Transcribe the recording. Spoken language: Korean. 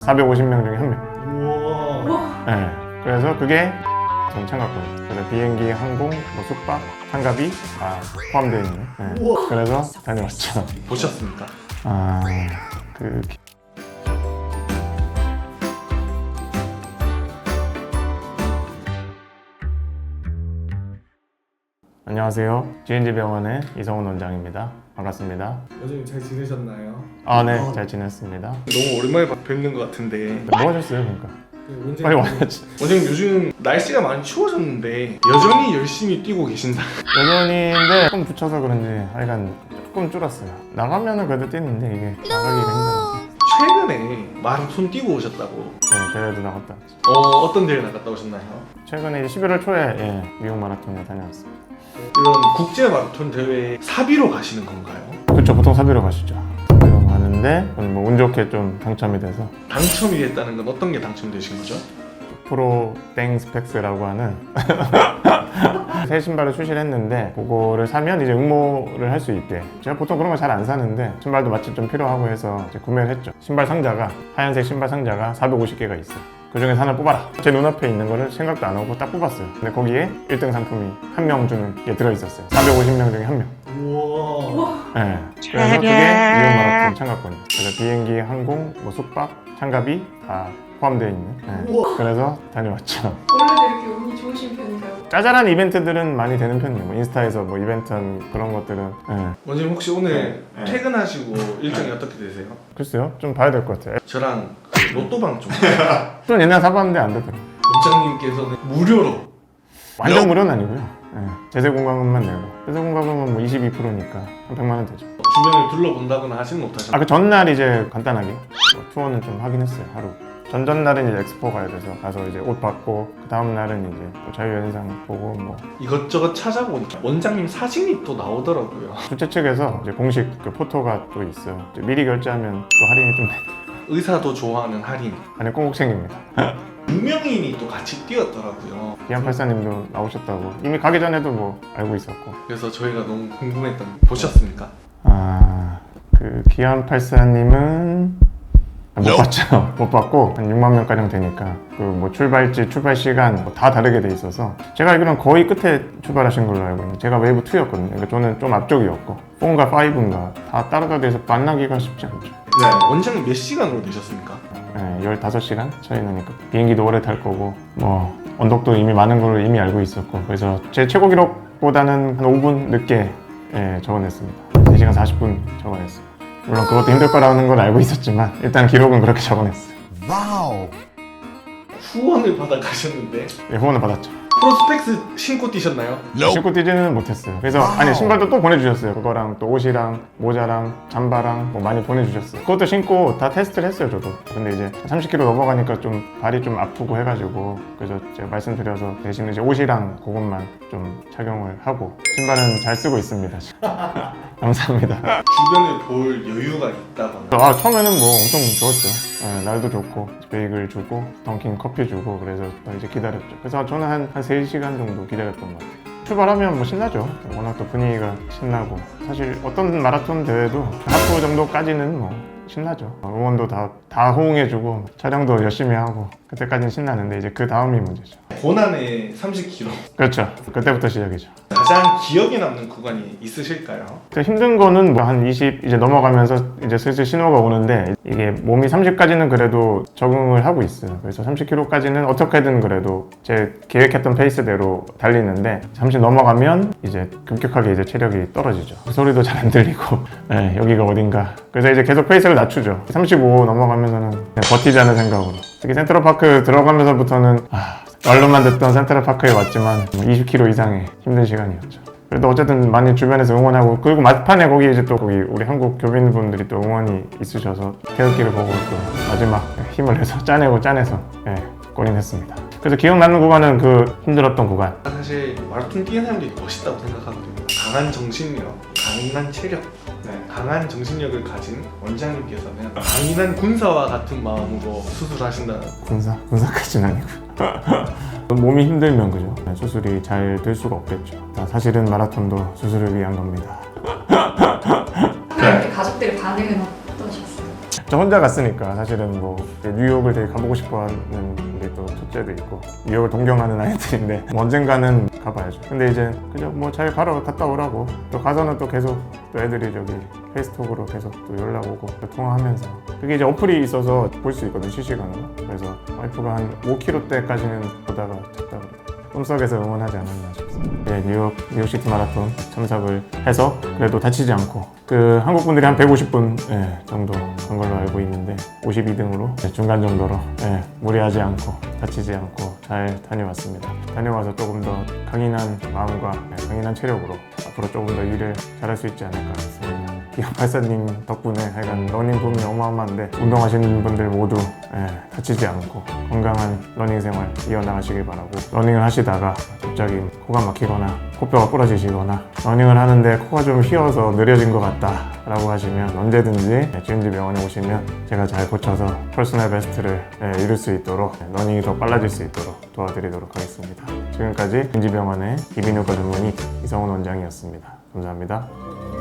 450명 중에 한 명. 우와. 네. 그래서 그게 전 창갑권. 그래서 비행기, 항공, 뭐 숙박, 상갑이 다 포함되어 있는. 네. 우와. 그래서 다녀왔죠. 보셨습니까? 아, 그 안녕하세요. GNG 병원의 이성훈 원장입니다. 반갑습니다. 원장님 잘 지내셨나요? 아, 네, 잘 지냈습니다. 너무 오랜만에 봐- 뵙는 것 같은데 뭐 하셨어요, 그러니까? 그 원장님, 빨리 와야지. 원장님 요즘 날씨가 많이 추워졌는데 여전히 열심히 뛰고 계신다 여전히인데 조금 붙여서 그런지 하여간 조금 줄었어요. 나가면은 그래도 뛰는데 이게 나가기가 힘들어서. 최근에 마라톤 뛰고 오셨다고 네, 대회도 나갔다 왔죠. 어, 어떤 대회 나갔다 오셨나요? 최근에 이제 11월 초에 예, 미국 마라톤을 다녀왔습니다. 이런 국제 마라톤 대회 사비로 가시는 건가요? 그렇죠, 보통 사비로 가시죠. 사비로 가는데 저는 뭐운 좋게 좀 당첨이 돼서 당첨이 됐다는 건 어떤 게 당첨되신 거죠? 프로 땡 스펙스라고 하는 새 신발을 출시를 했는데 그거를 사면 이제 응모를 할 수 있게 제가 보통 그런 거잘안 사는데 신발도 마침 좀 필요하고 해서 이제 구매를 했죠 신발 상자가 하얀색 신발 상자가 450개가 있어요 그 중에 하나 뽑아라 제 눈앞에 있는 거를 생각도 안 하고 딱 뽑았어요 근데 거기에 1등 상품이 한명 주는 게 들어있었어요 450명 중에 한명 우와 네. 그래서 그게 미국 마라톤 참가권이에요. 그래서 비행기, 항공, 뭐 숙박, 참가비 다 포함되어 있는. 네. 우와. 그래서 다녀왔죠. 원래도 이렇게 운이 좋으신 편인가요? 짜잘한 이벤트들은 많이 되는 편이에요. 뭐 인스타에서 뭐 이벤트 한 그런 것들은. 네. 원장님 혹시 오늘 네. 퇴근하시고 일정이 어떻게 되세요? 글쎄요. 좀 봐야 될 것 같아요. 저랑 그 로또방 좀 좀 옛날 사봤는데 안 되더라고요. 원장님께서는 무료로 완전 무료는 아니고요. 네. 제세 공과금만 내고. 제세 공과금은 뭐 22%니까 한 100만 원 되죠. 주변을 둘러본다거나 하지는 못하셨나요? 아 그 전날 이제 간단하게 뭐 투어는 좀 하긴 했어요 하루 전전날은 이제 엑스포 가야 돼서 가서 이제 옷 받고 그 다음 날은 이제 뭐 자유여행상 보고 뭐 이것저것 찾아보니까 원장님 사진이 또 나오더라고요. 주최 측에서 이제 공식 그 포토가 또 있어요 이제 미리 결제하면 또 할인이 좀 돼. 의사도 좋아하는 할인. 안에 꽁꼭 생깁니다 유명인이 또 같이 뛰었더라고요. 기안팔사님도 나오셨다고 이미 가기 전에도 뭐 알고 있었고 그래서 저희가 너무 궁금했던 보셨습니까? 아 그 기안팔사님은 못 봤죠. 못 봤고 한 6만 명 가량 되니까 그 뭐 출발지 출발 시간 뭐 다 다르게 돼 있어서 제가 알기로는 거의 끝에 출발하신 걸로 알고 있는데 제가 웨이브 2였거든요. 그러니까 저는 좀 앞쪽이었고 4인가 5인가 다 따로따로 돼서 만나기가 쉽지 않죠. 네. 원장님 몇 시간으로 되셨습니까? 네, 15시간 차이 나니까. 비행기도 오래 탈 거고 뭐 언덕도 이미 많은 걸 이미 알고 있었고 그래서 제 최고 기록보다는 한 5분 늦게 예, 적어냈습니다. 3시간 40분 적어냈어요 물론 그것도 힘들 거라는 건 알고 있었지만 일단 기록은 그렇게 적어냈어요. 후원을 받아 가셨는데? 예, 후원을 받았죠. 프로스펙스 신고 뛰셨나요? 신고 뛰지는 못했어요. 그래서 아니 신발도 또 보내주셨어요. 그거랑 또 옷이랑 모자랑 잠바랑 뭐 많이 보내주셨어요. 그것도 신고 다 테스트를 했어요 저도. 근데 이제 30km 넘어가니까 좀 발이 좀 아프고 해가지고 그래서 제가 말씀드려서 대신 이제 옷이랑 그것만 좀 착용을 하고 신발은 잘 쓰고 있습니다 감사합니다. 주변을 볼 여유가 있다거나. 아 처음에는 뭐 엄청 좋았죠. 예, 날도 좋고 베이글 주고 던킨 커피 주고 그래서 또 이제 기다렸죠. 그래서 저는 한, 한 3시간 정도 기다렸던 것 같아요. 출발하면 뭐 신나죠. 워낙 또 분위기가 신나고. 사실 어떤 마라톤 대회도 하프 정도까지는 뭐 신나죠. 응원도 다, 다 호응해주고 촬영도 열심히 하고 그때까지는 신나는데 이제 그 다음이 문제죠 고난의 30km 그렇죠 그때부터 시작이죠 가장 기억에 남는 구간이 있으실까요? 또 힘든 거는 뭐 한 20 이제 넘어가면서 이제 슬슬 신호가 오는데 이게 몸이 30까지는 그래도 적응을 하고 있어요. 그래서 30km까지는 어떻게든 그래도 제 계획했던 페이스대로 달리는데 30 넘어가면 이제 급격하게 이제 체력이 떨어지죠. 소리도 잘 안 들리고 네, 여기가 어딘가. 그래서 이제 계속 페이스를 낮추죠. 35 넘어가면서는 버티자는 생각으로. 특히 센트럴파크 들어가면서부터는 아, 말로만 듣던 센트럴파크에 왔지만 20km 이상의 힘든 시간이었죠. 그래도 어쨌든 많이 주변에서 응원하고 그리고 막판에 거기 이제 또 거기 우리 한국 교민분들이 또 응원이 있으셔서 태극기를 보고 또 마지막 힘을 내서 짜내고 짜내서 예, 골인했습니다. 그래서 기억 남는 구간은 그 힘들었던 구간. 사실 마라톤 뛰는 사람들이 멋있다고 생각하거든요. 강한 정신력, 강인한 체력, 네, 강한 정신력을 가진 원장님께서는 강인한 군사와 같은 마음으로 수술하신다는 군사 군사까지는 아니고. 몸이 힘들면 그죠. 네, 수술이 잘 될 수가 없겠죠. 아, 사실은 마라톤도 수술을 위한 겁니다. 이렇게 가족들의 반응은 어떠셨어요? 저 혼자 갔으니까 사실은 뭐 뉴욕을 되게 가보고 싶어하는 우리 또 첫째도 있고 뉴욕을 동경하는 아이들인데 뭐 언젠가는 가봐야죠. 근데 이제 그냥 뭐 잘 가러 갔다 오라고 또 가서는 또 계속 또 애들이 저기 페이스톡으로 계속 또 연락 오고 또 통화하면서 그게 이제 어플이 있어서 볼 수 있거든 실시간으로. 그래서 와이프가 한 5km대까지는 보다가 잤다 그러더라고요. 꿈속에서 응원하지 않았나 싶습니다. 네, 뉴욕 뉴욕시티 마라톤 참석을 해서 그래도 다치지 않고 그 한국 분들이 한 150분 예, 정도 한 걸로 알고 있는데 52등으로 중간 정도로 예, 무리하지 않고 다치지 않고 잘 다녀왔습니다. 다녀와서 조금 더 강인한 마음과 예, 강인한 체력으로 앞으로 조금 더 일을 잘할 수 있지 않을까 싶습니다. 기업 발사님 덕분에 하여간 러닝 붐이 어마어마한데 운동하시는 분들 모두 예, 다치지 않고 건강한 러닝 생활 이어나가시길 바라고 러닝을 하시다가 갑자기 코가 막히거나 코뼈가 부러지시거나 러닝을 하는데 코가 좀 휘어서 느려진 것 같다 라고 하시면 언제든지 GMD 병원에 오시면 제가 잘 고쳐서 퍼스널 베스트를 예, 이룰 수 있도록 예, 러닝이 더 빨라질 수 있도록 도와드리도록 하겠습니다. 지금까지 김지병원의 이비인후과 전문의 이성훈 원장이었습니다. 감사합니다